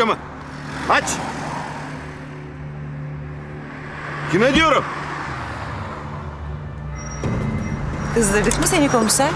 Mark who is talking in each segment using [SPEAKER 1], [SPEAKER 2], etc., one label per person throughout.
[SPEAKER 1] camı. Aç. Kime diyorum?
[SPEAKER 2] Kızdırdık mı seni komiser?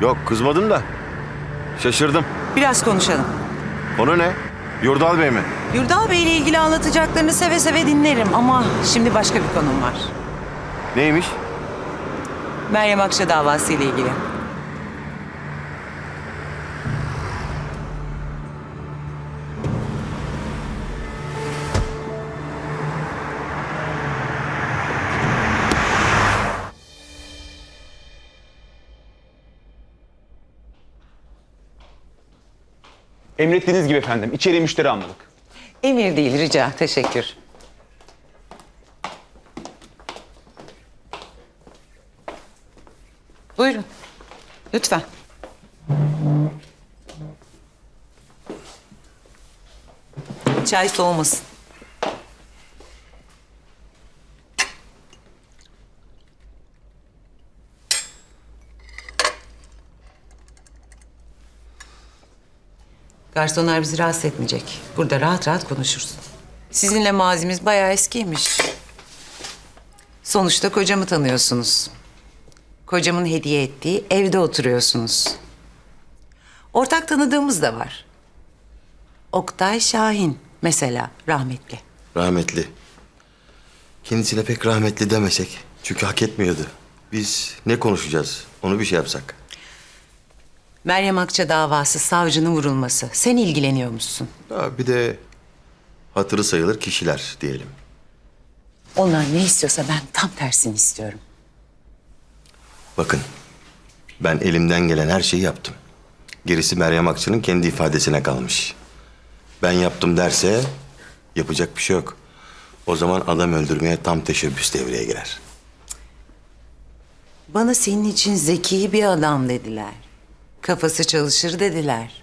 [SPEAKER 1] Yok kızmadım da. Şaşırdım.
[SPEAKER 2] Biraz konuşalım.
[SPEAKER 1] Konu ne? Yurdal Bey mi?
[SPEAKER 2] Yurdal Bey ile ilgili anlatacaklarını seve seve dinlerim ama şimdi başka bir konum var.
[SPEAKER 1] Neymiş?
[SPEAKER 2] Meryem Akça davası ile ilgili.
[SPEAKER 3] Emrettiğiniz gibi efendim. İçeriye müşteri almadık.
[SPEAKER 2] Emir değil rica. Teşekkür. Buyurun. Lütfen. Çay soğumasın. Garsonlar bizi rahatsız etmeyecek. Burada rahat rahat konuşuruz. Sizinle mazimiz bayağı eskiymiş. Sonuçta kocamı tanıyorsunuz. Kocamın hediye ettiği evde oturuyorsunuz. Ortak tanıdığımız da var. Oktay Şahin mesela rahmetli.
[SPEAKER 4] Rahmetli. Kendisine pek rahmetli demesek. Çünkü hak etmiyordu. Biz ne konuşacağız? Onu bir şey yapsak.
[SPEAKER 2] Meryem Akça davası, savcının vurulması. Sen ilgileniyormuşsun.
[SPEAKER 4] Ha, bir de hatırı sayılır kişiler diyelim.
[SPEAKER 2] Onlar ne istiyorsa ben tam tersini istiyorum.
[SPEAKER 4] Bakın, ben elimden gelen her şeyi yaptım. Gerisi Meryem Akçı'nın kendi ifadesine kalmış. Ben yaptım derse yapacak bir şey yok. O zaman adam öldürmeye tam teşebbüs devreye girer.
[SPEAKER 2] Bana senin için zeki bir adam dediler. Kafası çalışır dediler.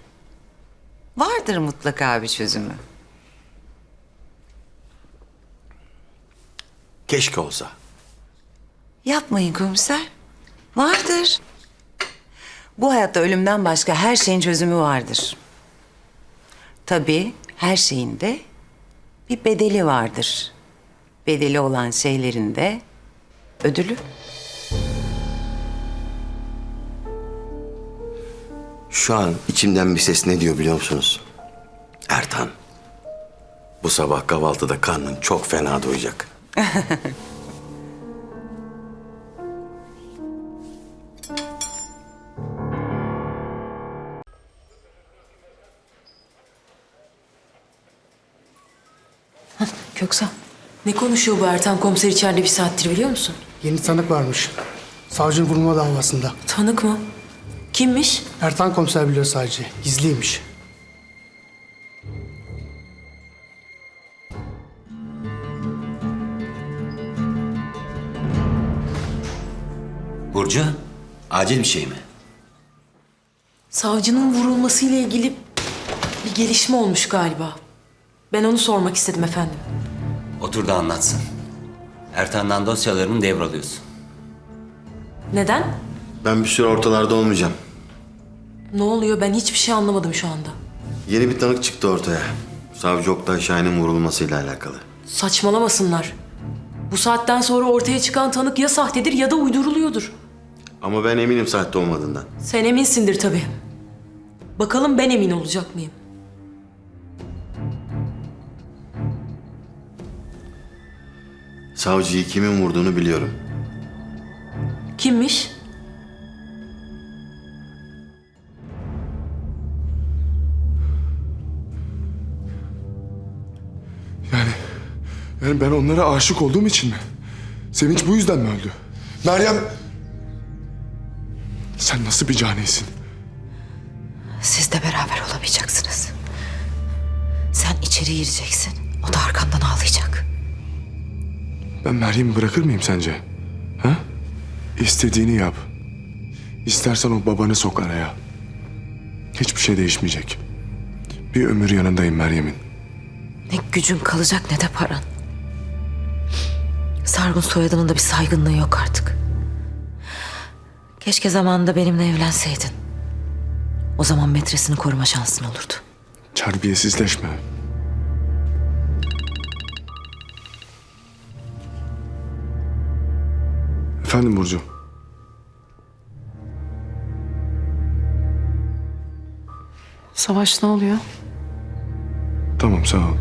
[SPEAKER 2] Vardır mutlaka bir çözümü.
[SPEAKER 4] Keşke olsa.
[SPEAKER 2] Yapmayın komiser. Vardır. Bu hayatta ölümden başka her şeyin çözümü vardır. Tabii her şeyin de bir bedeli vardır. Bedeli olan şeylerin de ödülü.
[SPEAKER 4] Şu an içimden bir ses ne diyor biliyor musunuz? Ertan. Bu sabah kahvaltıda karnın çok fena doyacak.
[SPEAKER 5] Köksal, ne konuşuyor bu Ertan komiser içeride bir saattir biliyor musun?
[SPEAKER 6] Yeni tanık varmış. Savcının vurma davasında.
[SPEAKER 5] Tanık mı? Kimmiş?
[SPEAKER 6] Ertan komiser biliyor sadece. Gizliymiş.
[SPEAKER 7] Burcu, acil bir şey mi?
[SPEAKER 5] Savcının vurulmasıyla ilgili bir gelişme olmuş galiba. Ben onu sormak istedim efendim.
[SPEAKER 7] Otur da anlatsın. Ertan'dan dosyalarını devralıyorsun.
[SPEAKER 5] Neden?
[SPEAKER 4] Ben bir süre ortalarda olmayacağım.
[SPEAKER 5] Ne oluyor ben hiçbir şey anlamadım şu anda.
[SPEAKER 4] Yeni bir tanık çıktı ortaya. Savcı Oktay Şahin'in vurulmasıyla alakalı.
[SPEAKER 5] Saçmalamasınlar. Bu saatten sonra ortaya çıkan tanık ya sahtedir ya da uyduruluyordur.
[SPEAKER 4] Ama ben eminim sahte olmadığından.
[SPEAKER 5] Sen eminsindir tabii. Bakalım ben emin olacak mıyım?
[SPEAKER 4] Savcıyı kimin vurduğunu biliyorum.
[SPEAKER 5] Kimmiş?
[SPEAKER 8] Yani ben onlara aşık olduğum için mi? Sevinç bu yüzden mi öldü? Meryem... Sen nasıl bir canisin?
[SPEAKER 9] Siz de beraber olamayacaksınız. Sen içeri gireceksin. O da arkandan ağlayacak.
[SPEAKER 8] Ben Meryem'i bırakır mıyım sence? Ha? İstediğini yap. İstersen o babanı sok araya. Hiçbir şey değişmeyecek. Bir ömür yanındayım Meryem'in.
[SPEAKER 9] Ne gücün kalacak ne de paran. Sargun soyadının da bir saygınlığı yok artık. Keşke zamanında benimle evlenseydin. O zaman metresini koruma şansın olurdu.
[SPEAKER 8] Terbiyesizleşme. Efendim Burcu.
[SPEAKER 5] Savaş ne oluyor?
[SPEAKER 8] Tamam sağ ol.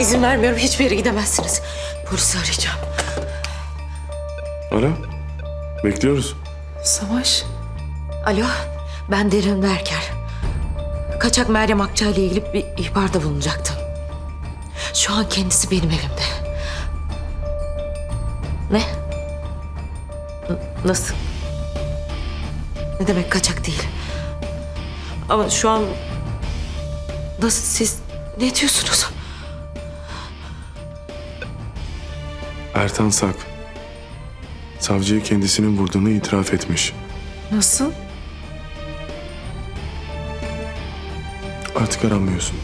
[SPEAKER 9] İzin vermiyorum. Hiçbir yere gidemezsiniz. Polisi arayacağım.
[SPEAKER 8] Ara. Bekliyoruz.
[SPEAKER 5] Savaş.
[SPEAKER 9] Alo, ben Derin Berker. Kaçak Meryem Akça ile ilgili bir ihbarda bulunacaktım. Şu an kendisi benim elimde. Ne? N- nasıl? Ne demek kaçak değil? Ama şu an... Nasıl siz... Ne diyorsunuz?
[SPEAKER 8] Ertan Sak. Savcıyı kendisinin vurduğunu itiraf etmiş.
[SPEAKER 5] Nasıl?
[SPEAKER 8] Artık aranmıyorsun.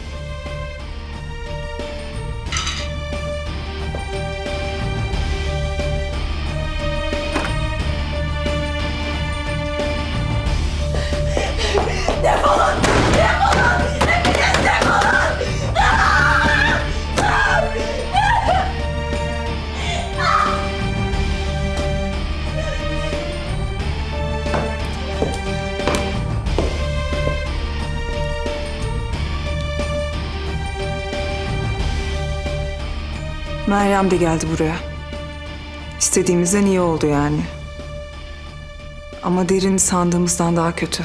[SPEAKER 10] Meryem de geldi buraya. İstediğimizden iyi oldu yani. Ama derin sandığımızdan daha kötü.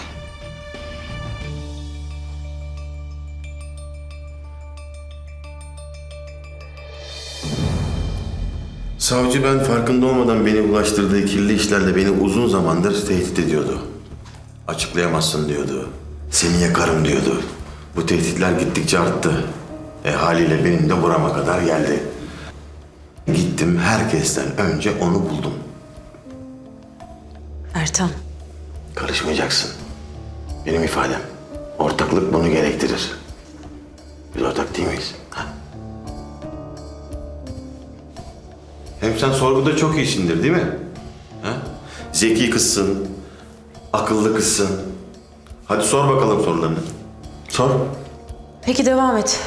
[SPEAKER 4] Savcı ben farkında olmadan beni bulaştırdığı kirli işlerle beni uzun zamandır tehdit ediyordu. Açıklayamazsın diyordu. Seni yakarım diyordu. Bu tehditler gittikçe arttı. E haliyle benim de burama kadar geldi. Gittim herkesten önce onu buldum.
[SPEAKER 5] Ertan.
[SPEAKER 4] Karışmayacaksın. Benim ifadem. Ortaklık bunu gerektirir. Biz ortak değil miyiz? Ha? Hem sen sorguda çok iyisindir değil mi? Ha? Zeki kızsın, akıllı kızsın. Hadi sor bakalım sorularını. Sor.
[SPEAKER 5] Peki devam et.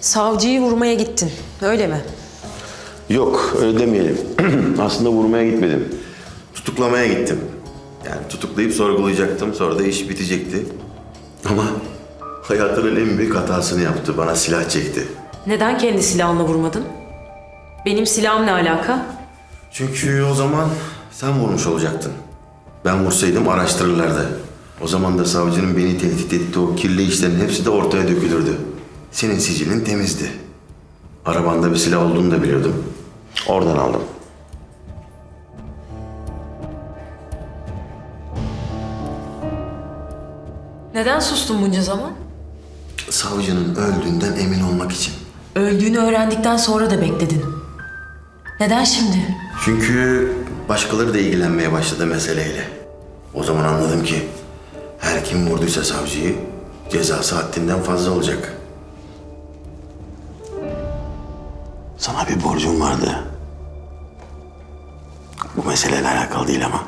[SPEAKER 5] Savcıyı vurmaya gittin. Öyle mi?
[SPEAKER 4] Yok öyle demeyelim. Aslında vurmaya gitmedim. Tutuklamaya gittim. Yani tutuklayıp sorgulayacaktım. Sonra da iş bitecekti. Ama hayatının en büyük hatasını yaptı. Bana silah çekti.
[SPEAKER 5] Neden kendi silahınla vurmadın? Benim silahım ne alaka?
[SPEAKER 4] Çünkü o zaman sen vurmuş olacaktın. Ben vursaydım araştırırlardı. O zaman da savcının beni tehdit ettiği o kirli işlerin hepsi de ortaya dökülürdü. Senin sicilin temizdi. Arabanda bir silah olduğunu da biliyordum. Oradan aldım.
[SPEAKER 5] Neden sustun bunca zaman?
[SPEAKER 4] Savcının öldüğünden emin olmak için.
[SPEAKER 5] Öldüğünü öğrendikten sonra da bekledin. Neden şimdi?
[SPEAKER 4] Çünkü başkaları da ilgilenmeye başladı meseleyle. O zaman anladım ki her kim vurduysa savcıyı cezası haddinden fazla olacak. Sana bir borcum vardı. Bu meseleyle alakalı değil ama.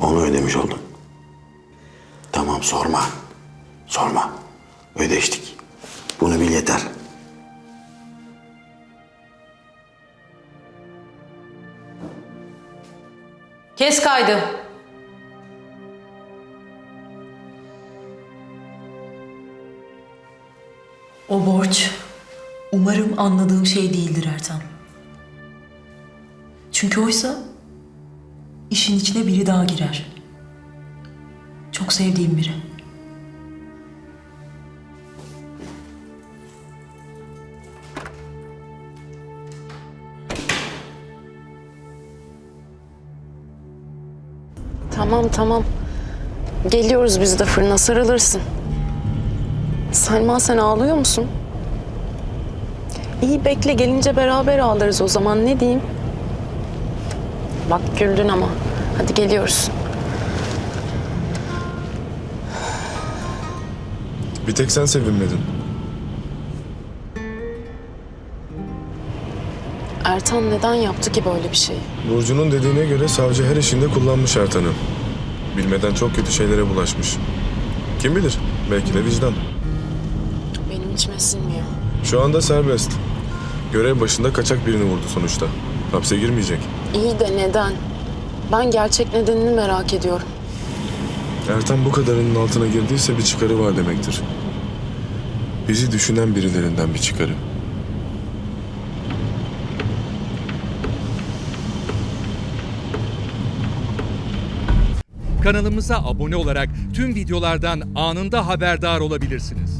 [SPEAKER 4] Onu ödemiş oldum. Tamam sorma. Sorma. Ödeştik. Bunu bil yeter.
[SPEAKER 5] Kes kaydı. O borç umarım anladığım şey değildir Ertan. Çünkü oysa işin içine biri daha girer. Çok sevdiğim biri.
[SPEAKER 11] Tamam tamam. Geliyoruz biz de fırına sarılırsın. Selma sen ağlıyor musun? İyi bekle gelince beraber ağlarız o zaman ne diyeyim? Bak güldün ama. Hadi geliyoruz.
[SPEAKER 8] Bir tek sen sevinmedin.
[SPEAKER 11] Ertan neden yaptı ki böyle bir şey?
[SPEAKER 8] Burcu'nun dediğine göre savcı her işinde kullanmış Ertan'ı. Bilmeden çok kötü şeylere bulaşmış. Kim bilir? Belki de vicdan.
[SPEAKER 11] Benim içime sinmiyor.
[SPEAKER 8] Şu anda serbest. Görev başında kaçak birini vurdu sonuçta. Hapse girmeyecek.
[SPEAKER 11] İyi de neden? Ben gerçek nedenini merak ediyorum.
[SPEAKER 8] Ertan bu kadarının altına girdiyse bir çıkarı var demektir. Bizi düşünen birilerinden bir çıkarı.
[SPEAKER 12] Kanalımıza abone olarak tüm videolardan anında haberdar olabilirsiniz.